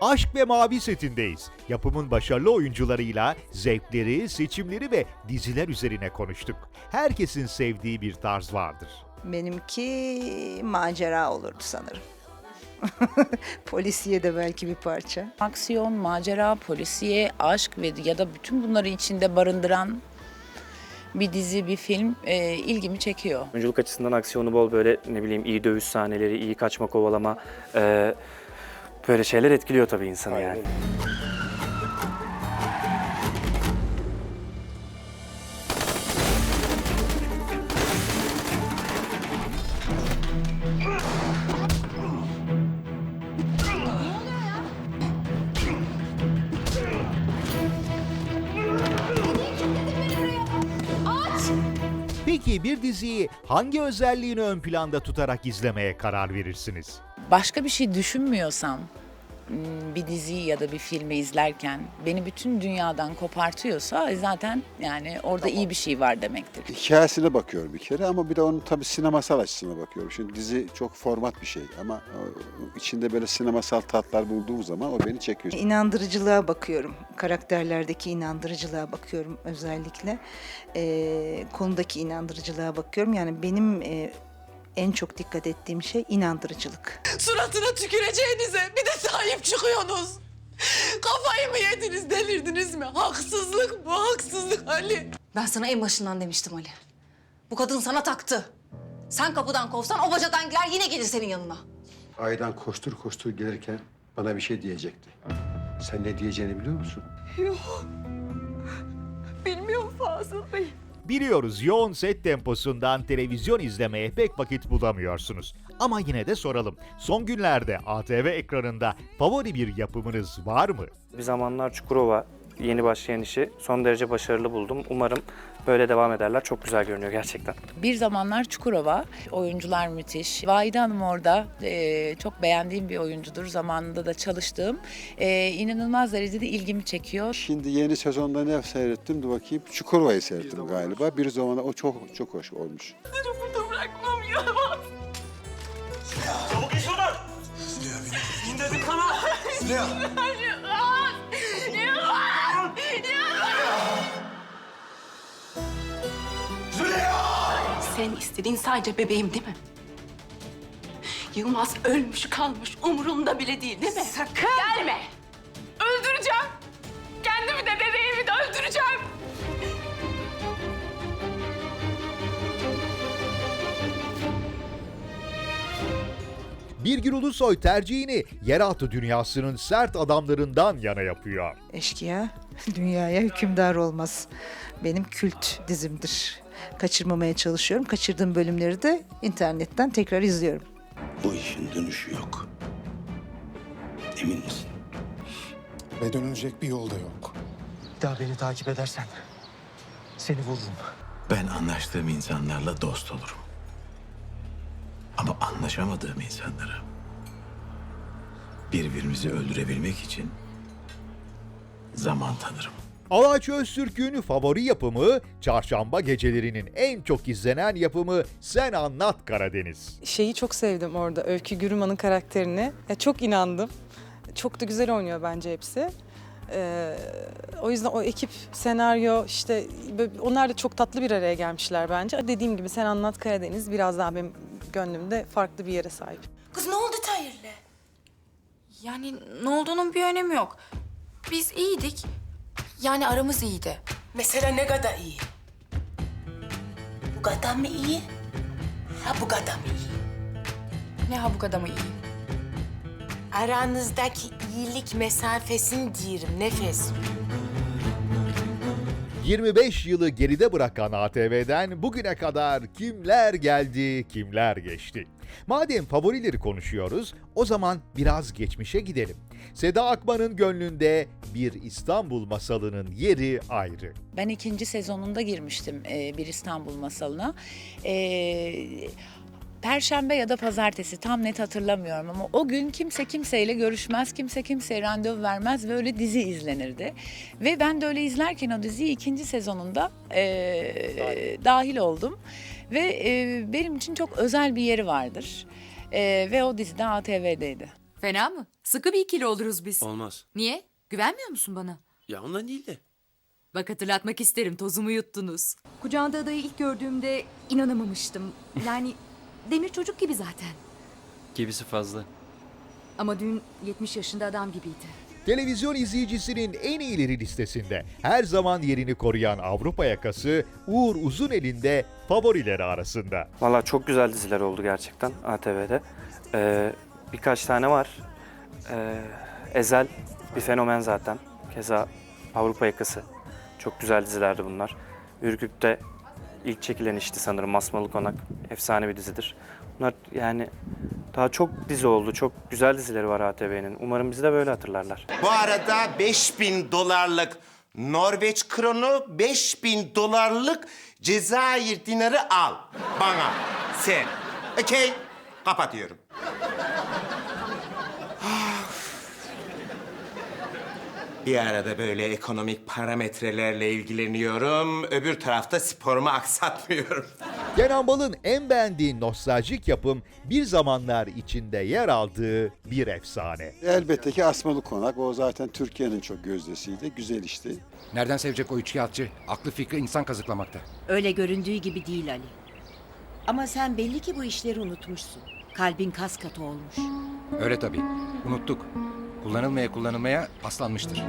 Aşk ve Mavi setindeyiz. Yapımın başarılı oyuncularıyla zevkleri, seçimleri ve diziler üzerine konuştuk. Herkesin sevdiği bir tarz vardır. Benimki macera olurdu sanırım. Polisiye de belki bir parça. Aksiyon, macera, polisiye, aşk ve ya da bütün bunları içinde barındıran bir dizi, bir film e, ilgimi çekiyor. Oyunculuk açısından aksiyonu bol böyle ne bileyim iyi dövüş sahneleri, iyi kaçma kovalama e, böyle şeyler etkiliyor tabii insanı yani. Peki bir diziyi hangi özelliğini ön planda tutarak izlemeye karar verirsiniz? Başka bir şey düşünmüyorsam m, bir diziyi ya da bir filmi izlerken beni bütün dünyadan kopartıyorsa zaten yani orada iyi bir şey var demektir. Hikayesine bakıyorum bir kere ama bir de onun tabii sinemasal açısına bakıyorum. Şimdi dizi çok format bir şey ama o- içinde böyle sinemasal tatlar bulduğum zaman o beni çekiyor. İnandırıcılığa bakıyorum. Karakterlerdeki inandırıcılığa bakıyorum özellikle. Ee, konudaki inandırıcılığa bakıyorum. Yani benim e, en çok dikkat ettiğim şey inandırıcılık. Suratına tüküreceğinize bir de sahip çıkıyorsunuz. Kafayı mı yediniz, delirdiniz mi? Haksızlık bu, haksızlık Ali. Ben sana en başından demiştim Ali. Bu kadın sana taktı. Sen kapıdan kovsan o bacadan girer yine gelir senin yanına. Aydan koştur koştur gelirken bana bir şey diyecekti. Sen ne diyeceğini biliyor musun? Bilmiyorum Fazıl Bey. Biliyoruz yoğun set temposundan televizyon izlemeye pek vakit bulamıyorsunuz. Ama yine de soralım. Son günlerde ATV ekranında favori bir yapımınız var mı? Bir zamanlar Çukurova yeni başlayan işi son derece başarılı buldum. Umarım böyle devam ederler. Çok güzel görünüyor gerçekten. Bir zamanlar Çukurova, oyuncular müthiş. Vahide Hanım orada e, çok beğendiğim bir oyuncudur. Zamanında da çalıştığım. E, inanılmaz derecede ilgimi çekiyor. Şimdi yeni sezonda ne seyrettim? Dur bakayım. Çukurova'yı seyrettim galiba. Bir zamanda o çok çok hoş olmuş. Seni burada bırakmam ya. Çabuk iş buradan. İn dedim sana. Sen istediğin sadece bebeğim değil mi? Yılmaz ölmüş kalmış umurumda bile değil değil mi? Sakın! Gelme! Öldüreceğim! Kendimi de bebeğimi de öldüreceğim! Birgül Ulusoy tercihini yeraltı dünyasının sert adamlarından yana yapıyor. Eşkıya dünyaya hükümdar olmaz. Benim kült dizimdir. Kaçırmamaya çalışıyorum. Kaçırdığım bölümleri de internetten tekrar izliyorum. Bu işin dönüşü yok. Emin misin? Ve dönülecek bir yol da yok. Bir daha beni takip edersen seni vururum. Ben anlaştığım insanlarla dost olurum. Ama anlaşamadığım insanları birbirimizi öldürebilmek için zaman tanırım. Alaç Öztürk'ün favori yapımı, çarşamba gecelerinin en çok izlenen yapımı Sen Anlat Karadeniz. şeyi çok sevdim orada Öykü Gürüman'ın karakterini. Ya çok inandım. Çok da güzel oynuyor bence hepsi. Ee, o yüzden o ekip, senaryo işte onlar da çok tatlı bir araya gelmişler bence. Dediğim gibi Sen Anlat Karadeniz biraz daha benim gönlümde farklı bir yere sahip. Kız ne oldu Tahir'le? Yani ne olduğunun bir önemi yok. Biz iyiydik. Yani aramız iyiydi. Mesela ne kadar iyi? Bu kadar mı iyi? Ha bu kadar mı iyi? Ne ha bu adamı iyi. Aranızdaki iyilik mesafesini diyelim nefes. 25 yılı geride bırakan ATV'den bugüne kadar kimler geldi, kimler geçti? Madem favorileri konuşuyoruz, o zaman biraz geçmişe gidelim. Seda Akman'ın gönlünde bir İstanbul masalının yeri ayrı. Ben ikinci sezonunda girmiştim bir İstanbul masalına. E, Perşembe ya da pazartesi tam net hatırlamıyorum ama o gün kimse kimseyle görüşmez, kimse kimseye randevu vermez ve öyle dizi izlenirdi. Ve ben de öyle izlerken o diziyi ikinci sezonunda e, dahil oldum. Ve e, benim için çok özel bir yeri vardır. E, ve o dizide ATV'deydi. Fena mı? Sıkı bir ikili oluruz biz. Olmaz. Niye? Güvenmiyor musun bana? Ya ondan değil de. Bak hatırlatmak isterim tozumu yuttunuz. Kucağında adayı ilk gördüğümde inanamamıştım. Yani demir çocuk gibi zaten. Gibisi fazla. Ama dün 70 yaşında adam gibiydi. Televizyon izleyicisinin en iyileri listesinde her zaman yerini koruyan Avrupa yakası Uğur Uzunel'in favorileri arasında. Valla çok güzel diziler oldu gerçekten ATV'de. Ee, birkaç tane var. Ee, Ezel bir fenomen zaten. Keza Avrupa Yakası. Çok güzel dizilerdi bunlar. Ürgüp'te ilk çekilen işti sanırım Masmalı Konak. Efsane bir dizidir. Bunlar yani daha çok dizi oldu. Çok güzel dizileri var ATV'nin. Umarım bizi de böyle hatırlarlar. Bu arada 5000 dolarlık Norveç kronu, 5000 dolarlık Cezayir dinarı al. Bana, sen. Okey, kapatıyorum. Bir arada böyle ekonomik parametrelerle ilgileniyorum. Öbür tarafta sporumu aksatmıyorum. Kenan Bal'ın en beğendiği nostaljik yapım bir zamanlar içinde yer aldığı bir efsane. Elbette ki Asmalı Konak. O zaten Türkiye'nin çok gözdesiydi. Güzel işti. Nereden sevecek o üçkağıtçı? Aklı fikri insan kazıklamakta. Öyle göründüğü gibi değil Ali. Ama sen belli ki bu işleri unutmuşsun. Kalbin kas katı olmuş. Öyle tabii. Unuttuk. Kullanılmaya kullanılmaya paslanmıştır.